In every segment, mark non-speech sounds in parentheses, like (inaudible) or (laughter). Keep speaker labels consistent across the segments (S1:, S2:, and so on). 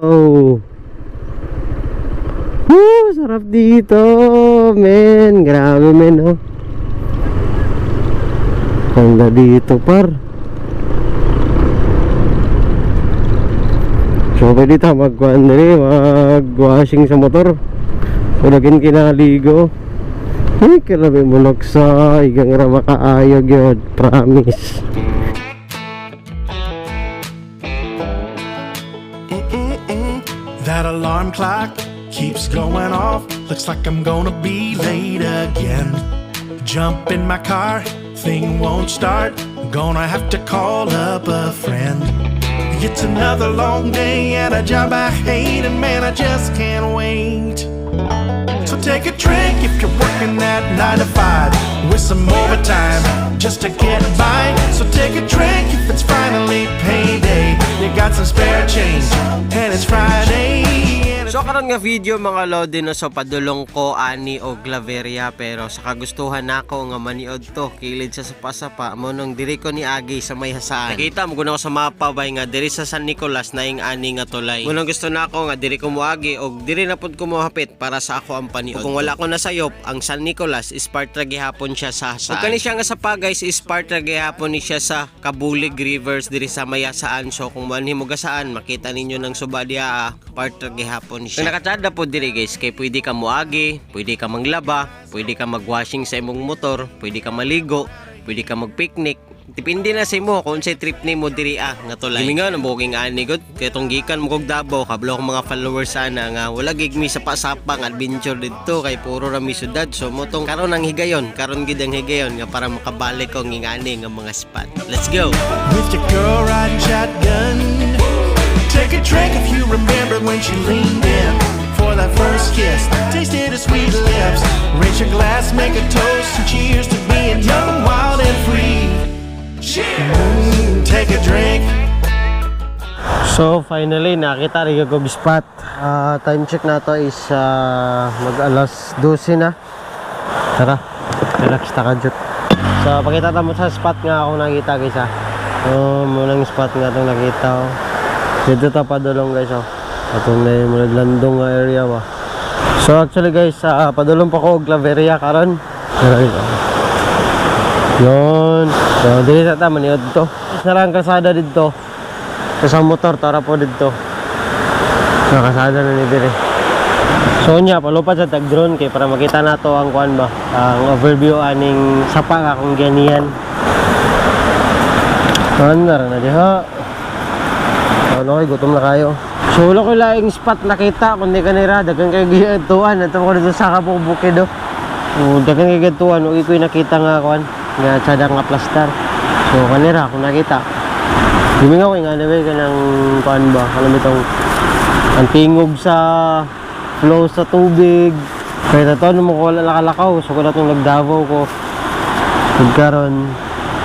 S1: Oh. Woo, sarap dito, men. Grabe, men, oh. Ganda dito, par. So, pwede ta magkuhan dali, mag-washing sa motor. Kulagin kinaligo. Ay, kalabi mo sa igang ra makaayog yun. Promise.
S2: That alarm clock keeps going off. Looks like I'm gonna be late again. Jump in my car, thing won't start. Gonna have to call up a friend. It's another long day at a job I hate, and man, I just can't wait. So take a drink if you're working that 9 to 5 with some overtime just to get by. So take a drink if it's finally payday. You got some spare change, and it's Friday.
S1: So karon nga video mga lodi no so padulong ko ani og Claveria pero sa kagustuhan nako nga maniod to kilid sa sapa-sapa mo nung diri ko ni Agi sa may hasaan. Nakita mo kuno ko sa mapa bay nga diri sa San Nicolas na ing ani nga tulay. Munong gusto nako nga diri ko moagi og diri na pud ko mohapit para sa ako ang paniod. Kung wala ko nasayop ang San Nicolas is part ra gihapon siya sa hasaan. Kani siya nga sa pagay is part ra gihapon ni siya sa Kabulig Rivers diri sa Mayasaan. So kung man himo gasaan makita ninyo ng suba diha ah, part gihapon siya. Kung nakatsada po diri guys kay pwede ka moagi, pwede ka manglaba, pwede ka magwashing sa imong motor, pwede ka maligo, pwede ka magpicnic. Depende na sa imo kung sa trip nimo diri ah nga tulay. Gimi nga nang booking ani gud kay tong gikan mo kog Davao kablo ko mga followers sana nga wala gig mi sa pasapang adventure didto kay puro ra mi syudad. So mo tong karon ang higayon, karon gid ang higayon nga para makabalik ko ngingani nga mga spot. Let's go.
S2: with your girl riding shotgun. Take a drink if you remember when she leaned in for that first kiss. Tasted her sweet lips. Raise your glass, make a toast,
S1: So finally nakita rin ko spot. Ah, time check na to is ah, mag alas 12 na. Tara, relax ta ka jud. So pakita ta mo sa spot nga ako nakita guys ah. Oh, munang spot nga tong nakita oh. Dito ta padulong guys oh. Atong na yung naglandong nga area ba. So actually guys, ah, padulong pa ko og Claveria karon. Tara guys. oh. So, dili sa tama niyo dito. Sarang kasada dito. Sa motor, tara po dito. Nakasada na ni Dire. So nya, palupad sa tag-drone kay para makita nato ang kuan ba, ang overview aning sapa nga kung ganiyan. Andar na diha. Ano kay gutom na kayo. So wala ko laing spot nakita kundi kanira dagan kay gituan ato ko dito sa kabuk bukid do. Oh, dagan kay gituan ug ikoy nakita nga kuan nga tsada nga plastar. So kanira kung nakita Himingaw nga naman ka ng kuan ba? Alam itong ang tingog sa flow sa tubig. Kaya ito, nung mo wala nakalakaw, so ko na itong nagdavaw ko. Nagkaroon,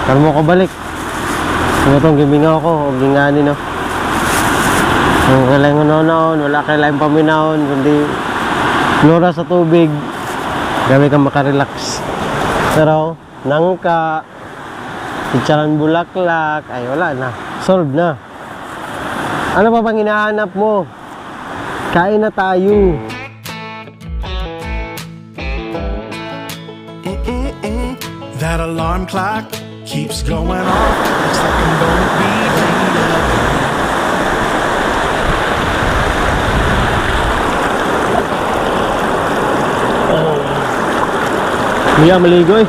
S1: karon mo ko balik. Kung itong gimingaw ko, o gingani no. Kung kailangan ko noon, wala kailangan paminahon, kundi nura sa tubig, gamit kang makarelax. Pero, nangka, Chicharan bulaklak, ay wala na. Solve na. Ano pa bang hinahanap mo? Kain na tayo.
S2: That alarm clock keeps going off. Looks like I'm gonna be late again.
S1: Hindi maligo eh.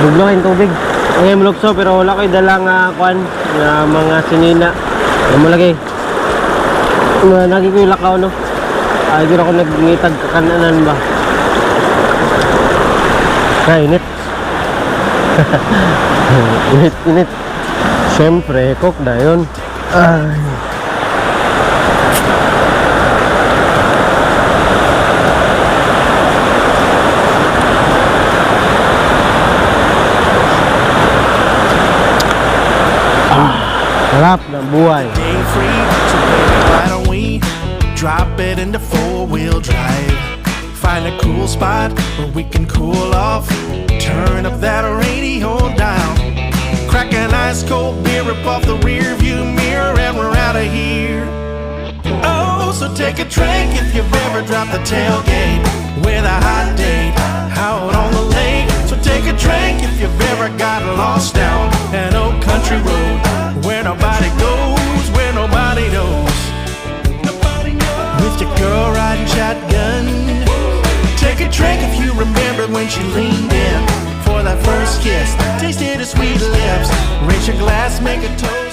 S1: Buglo kayong tubig. Ngayon mulukso pero wala ko'y dala nga kwan nga mga sinina. Ano mo lagi? Nga nagi ko yung lakaw no. Ay, di ako nagngitag kakananan ba? Kainit. (laughs) init, init. Siyempre, cook na yun. Ay. Sarap ng buhay.
S2: day free. So why don't we drop it into four wheel drive? Find a cool spot where we can cool off. Turn up that radio down. Crack an ice cold beer off the rear view mirror, and we're out of here. Oh, so take a drink if you've ever dropped the tailgate with a hot date out on the lake. So take a drink if you've ever got lost down an old country road where nobody goes, where nobody knows. With your girl riding shotgun. Take a drink if you remember when she leaned in for that first kiss. Tasted her sweet lips. Raise your glass, make a toast.